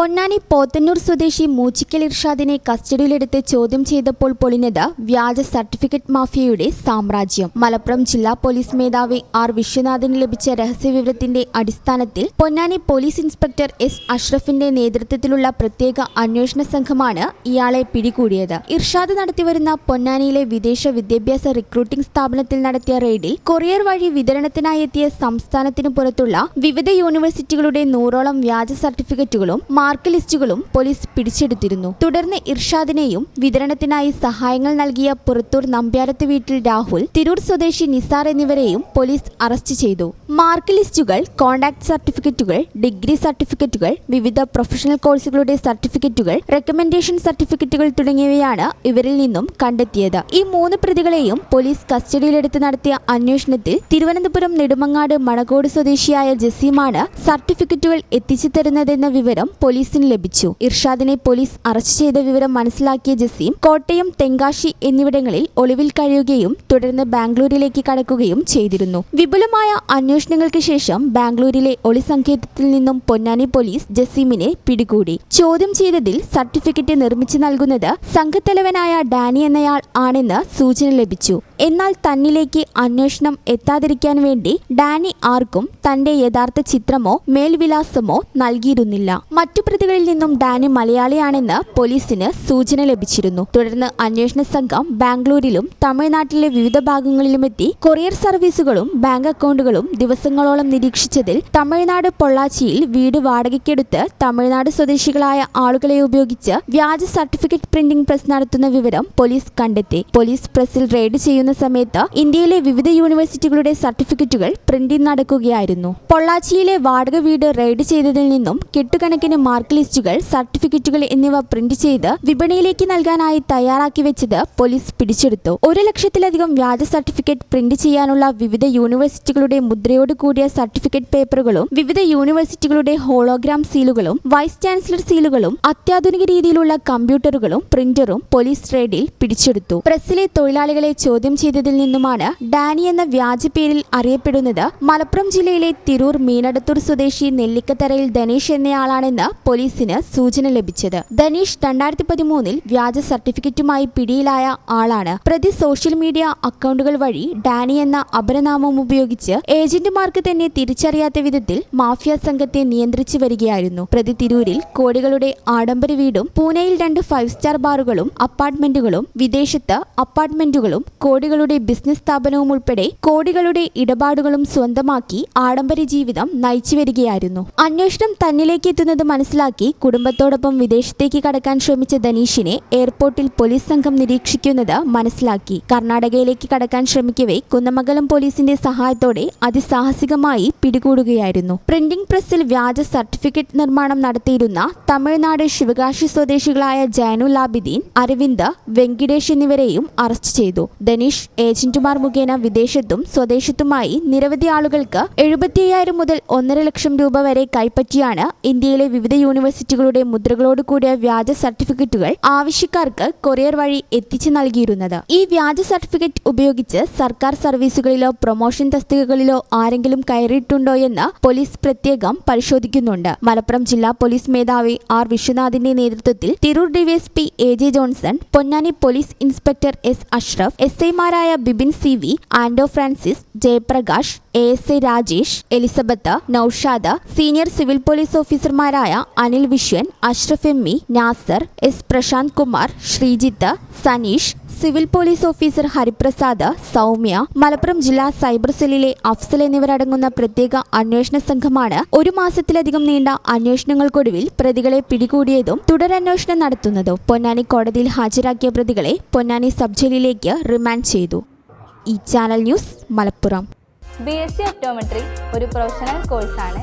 പൊന്നാനി പോത്തന്നൂർ സ്വദേശി മൂച്ചിക്കൽ ഇർഷാദിനെ കസ്റ്റഡിയിലെടുത്ത് ചോദ്യം ചെയ്തപ്പോൾ പൊളിഞ്ഞത് വ്യാജ സർട്ടിഫിക്കറ്റ് മാഫിയയുടെ സാമ്രാജ്യം. മലപ്പുറം ജില്ലാ പോലീസ് മേധാവി ആർ വിശ്വനാഥിന് ലഭിച്ച രഹസ്യവിവരത്തിന്റെ അടിസ്ഥാനത്തിൽ പൊന്നാനി പോലീസ് ഇൻസ്പെക്ടർ എസ് അഷ്റഫിന്റെ നേതൃത്വത്തിലുള്ള പ്രത്യേക അന്വേഷണ സംഘമാണ് ഇയാളെ പിടികൂടിയത്. ഇർഷാദ് നടത്തിവരുന്ന പൊന്നാനിയിലെ വിദേശ വിദ്യാഭ്യാസ റിക്രൂട്ടിംഗ് സ്ഥാപനത്തിൽ നടത്തിയ റെയ്ഡിൽ കൊറിയർ വഴി വിതരണത്തിനായി എത്തിയ സംസ്ഥാനത്തിനു പുറത്തുള്ള വിവിധ യൂണിവേഴ്സിറ്റികളുടെ നൂറോളം വ്യാജ സർട്ടിഫിക്കറ്റുകളും മാർക്ക് ലിസ്റ്റുകളും പോലീസ് പിടിച്ചെടുത്തിരുന്നു. തുടർന്ന് ഇർഷാദിനെയും വിതരണത്തിനായി സഹായങ്ങൾ നൽകിയ പുറത്തൂർ നമ്പ്യാരത്ത് വീട്ടിൽ രാഹുൽ തിരൂർ സ്വദേശി നിസാർ എന്നിവരെയും പോലീസ് അറസ്റ്റ് ചെയ്തു. മാർക്ക് ലിസ്റ്റുകൾ കോണ്ടാക്ട് സർട്ടിഫിക്കറ്റുകൾ ഡിഗ്രി സർട്ടിഫിക്കറ്റുകൾ വിവിധ പ്രൊഫഷണൽ കോഴ്സുകളുടെ സർട്ടിഫിക്കറ്റുകൾ റെക്കമെൻഡേഷൻ സർട്ടിഫിക്കറ്റുകൾ തുടങ്ങിയവയാണ് ഇവരിൽ നിന്നും കണ്ടെത്തിയത്. ഈ മൂന്ന് പ്രതികളെയും പോലീസ് കസ്റ്റഡിയിലെടുത്ത് നടത്തിയ അന്വേഷണത്തിൽ തിരുവനന്തപുരം നെടുമങ്ങാട് മണകോട് സ്വദേശിയായ ജസീമാണ് സർട്ടിഫിക്കറ്റുകൾ എത്തിച്ചു തരുന്നതെന്ന വിവരം പോലീസിന് ലഭിച്ചു. ഇർഷാദിനെ പോലീസ് അറസ്റ്റ് ചെയ്ത വിവരം മനസ്സിലാക്കിയ ജസീം കോട്ടയം തെങ്കാശി എന്നിവിടങ്ങളിൽ ഒളിവിൽ കഴിയുകയും തുടർന്ന് ബാംഗ്ലൂരിലേക്ക് കടക്കുകയും ചെയ്തിരുന്നു. വിപുലമായ അന്വേഷണങ്ങൾക്ക് ശേഷം ബാംഗ്ലൂരിലെ ഒളി സങ്കേതത്തിൽ നിന്നും പൊന്നാനി പോലീസ് ജസീമിനെ പിടികൂടി. ചോദ്യം ചെയ്തതിൽ സർട്ടിഫിക്കറ്റ് നിർമ്മിച്ചു നൽകുന്നത് സംഘത്തലവനായ ഡാനി എന്നയാൾ ആണെന്ന് സൂചന ലഭിച്ചു. എന്നാൽ തന്നിലേക്ക് അന്വേഷണം എത്താതിരിക്കാൻ വേണ്ടി ഡാനി ആർക്കും തന്റെ യഥാർത്ഥ ചിത്രമോ മേൽവിലാസമോ നൽകിയിരുന്നില്ല. മറ്റു പ്രതികളിൽ നിന്നും ഡാനി മലയാളിയാണെന്ന് പോലീസിന് സൂചന ലഭിച്ചിരുന്നു. തുടർന്ന് അന്വേഷണ സംഘം ബാംഗ്ലൂരിലും തമിഴ്നാട്ടിലെ വിവിധ ഭാഗങ്ങളിലുമെത്തി കൊറിയർ സർവീസുകളും ബാങ്ക് അക്കൗണ്ടുകളും ദിവസങ്ങളോളം നിരീക്ഷിച്ചതിൽ തമിഴ്നാട് പൊള്ളാച്ചിയിൽ വീട് വാടകയ്ക്കെടുത്ത് തമിഴ്നാട് സ്വദേശികളായ ആളുകളെ ഉപയോഗിച്ച് വ്യാജ സർട്ടിഫിക്കറ്റ് പ്രിന്റിംഗ് പ്രസ് നടത്തുന്ന വിവരം പോലീസ് കണ്ടെത്തി. പോലീസ് പ്രസിൽ റെയ്ഡ് ചെയ്യുന്ന സമയത്ത് ഇന്ത്യയിലെ വിവിധ യൂണിവേഴ്സിറ്റികളുടെ സർട്ടിഫിക്കറ്റുകൾ പ്രിന്റിംഗ് നടക്കുകയായിരുന്നു. പൊള്ളാച്ചിയിലെ വാടക വീട് റെയ്ഡ് ചെയ്തതിൽ നിന്നും കെട്ടുകണക്കിന് മാർക്ക് ലിസ്റ്റുകൾ സർട്ടിഫിക്കറ്റുകൾ എന്നിവ പ്രിന്റ് ചെയ്ത് വിപണിയിലേക്ക് നൽകാനായി തയ്യാറാക്കി വെച്ചത് പോലീസ് പിടിച്ചെടുത്തു. ഒരു ലക്ഷത്തിലധികം വ്യാജ സർട്ടിഫിക്കറ്റ് പ്രിന്റ് ചെയ്യാനുള്ള വിവിധ യൂണിവേഴ്സിറ്റികളുടെ മുദ്രയോട് കൂടിയ സർട്ടിഫിക്കറ്റ് പേപ്പറുകളും വിവിധ യൂണിവേഴ്സിറ്റികളുടെ ഹോളോഗ്രാം സീലുകളും വൈസ് ചാൻസലർ സീലുകളും അത്യാധുനിക രീതിയിലുള്ള കമ്പ്യൂട്ടറുകളും പ്രിന്ററും പോലീസ് റെയ്ഡിൽ പിടിച്ചെടുത്തു. പ്രസ്സിലെ തൊഴിലാളികളെ ചോദ്യം ചെയ്തതിൽ നിന്നുമാണ് ഡാനി എന്ന വ്യാജ പേരിൽ അറിയപ്പെടുന്നത് മലപ്പുറം ജില്ലയിലെ തിരൂർ മീനടത്തൂർ സ്വദേശി നെല്ലിക്കത്തറയിൽ ധനേഷ് എന്നയാളാണെന്ന് പോലീസിന് സൂചന ലഭിച്ചത്. ധനീഷ് രണ്ടായിരത്തി പതിമൂന്നിൽ വ്യാജ സർട്ടിഫിക്കറ്റുമായി പിടിയിലായ ആളാണ്. പ്രതി സോഷ്യൽ മീഡിയ അക്കൗണ്ടുകൾ വഴി ഡാനി എന്ന അപരനാമം ഉപയോഗിച്ച് ഏജന്റുമാർക്ക് തന്നെ തിരിച്ചറിയാത്ത വിധത്തിൽ മാഫിയ സംഘത്തെ നിയന്ത്രിച്ചു വരികയായിരുന്നു. പ്രതി തിരൂരിൽ കോടികളുടെ ആഡംബര വീടും പൂനെയിൽ രണ്ട് ഫൈവ് സ്റ്റാർ ബാറുകളും അപ്പാർട്ട്മെന്റുകളും വിദേശത്ത് അപ്പാർട്ട്മെന്റുകളും കോടികളുടെ ബിസിനസ് സ്ഥാപനവും ഉൾപ്പെടെ കോടികളുടെ ഇടപാടുകളും സ്വന്തമാക്കി ആഡംബര ജീവിതം നയിച്ചു വരികയായിരുന്നു. അന്വേഷണം തന്നിലേക്ക് എത്തുന്നത് മനസ്സിലാക്കി കുടുംബത്തോടൊപ്പം വിദേശത്തേക്ക് കടക്കാൻ ശ്രമിച്ച ധനീഷിനെ എയർപോർട്ടിൽ പോലീസ് സംഘം നിരീക്ഷിക്കുന്നത് മനസ്സിലാക്കി. കർണാടകയിലേക്ക് കടക്കാൻ ശ്രമിക്കവേ കുന്നമംഗലം പോലീസിന്റെ സഹായത്തോടെ അതിസാഹസികമായി പിടികൂടുകയായിരുന്നു. പ്രിന്റിംഗ് പ്രസ്സിൽ വ്യാജ സർട്ടിഫിക്കറ്റ് നിർമ്മാണം നടത്തിയിരുന്ന തമിഴ്നാട് ശിവകാശി സ്വദേശികളായ ജാനു ലാബിദീൻ അരവിന്ദ് വെങ്കിടേഷ് എന്നിവരെയും അറസ്റ്റ് ചെയ്തു. ധനീഷ് ഏജന്റുമാർ മുഖേന വിദേശത്തും സ്വദേശത്തുമായി നിരവധി ആളുകൾക്ക് എഴുപത്തിയ്യായിരം മുതൽ ഒന്നര ലക്ഷം രൂപ വരെ കൈപ്പറ്റിയാണ് ഇന്ത്യയിലെ വിവിധ യൂണിവേഴ്സിറ്റികളുടെ മുദ്രകളോട് കൂടിയ വ്യാജ സർട്ടിഫിക്കറ്റുകൾ ആവശ്യക്കാർക്ക് കൊറിയർ വഴി എത്തിച്ചു നൽകിയിരുന്നത്. ഈ വ്യാജ സർട്ടിഫിക്കറ്റ് ഉപയോഗിച്ച് സർക്കാർ സർവീസുകളിലോ പ്രൊമോഷൻ തസ്തികകളിലോ ആരെങ്കിലും കയറിയിട്ടുണ്ടോ എന്ന് പോലീസ് പ്രത്യേകം പരിശോധിക്കുന്നുണ്ട്. മലപ്പുറം ജില്ലാ പോലീസ് മേധാവി ആർ. വിശ്വനാഥിന്റെ നേതൃത്വത്തിൽ Tirur DYSP A. J. Johnson Ponnani police inspector S. Ashraf S. ഐമാരായ Bibin C. V Anto Francis Jayaprakash A. S. A. Rajesh Elizabeth Naushad senior civil police ഓഫീസർമാരായ Anil Viswan Ashraf M E Nasar S Prasanth Kumar Sreejith Saneesh civil police officer Hariprasad Soumya Malappuram ജില്ലാ cyber സെല്ലിലെ അഫ്സൽ എന്നിവരടങ്ങുന്ന പ്രത്യേക അന്വേഷണ സംഘമാണ് ഒരു മാസത്തിലധികം നീണ്ട അന്വേഷണങ്ങൾക്കൊടുവിൽ പ്രതികളെ പിടികൂടിയതും തുടരന്വേഷണം നടത്തുന്നതും പൊന്നാനി കോടതിയിൽ ഹാജരാക്കിയ പ്രതികളെ പൊന്നാനി സബ് ജയിലിലേക്ക് റിമാൻഡ് ചെയ്തു. ഈ channel news Malappuram. B S C optometry ഒരു പ്രൊഫഷണൽ കോഴ്സാണ്.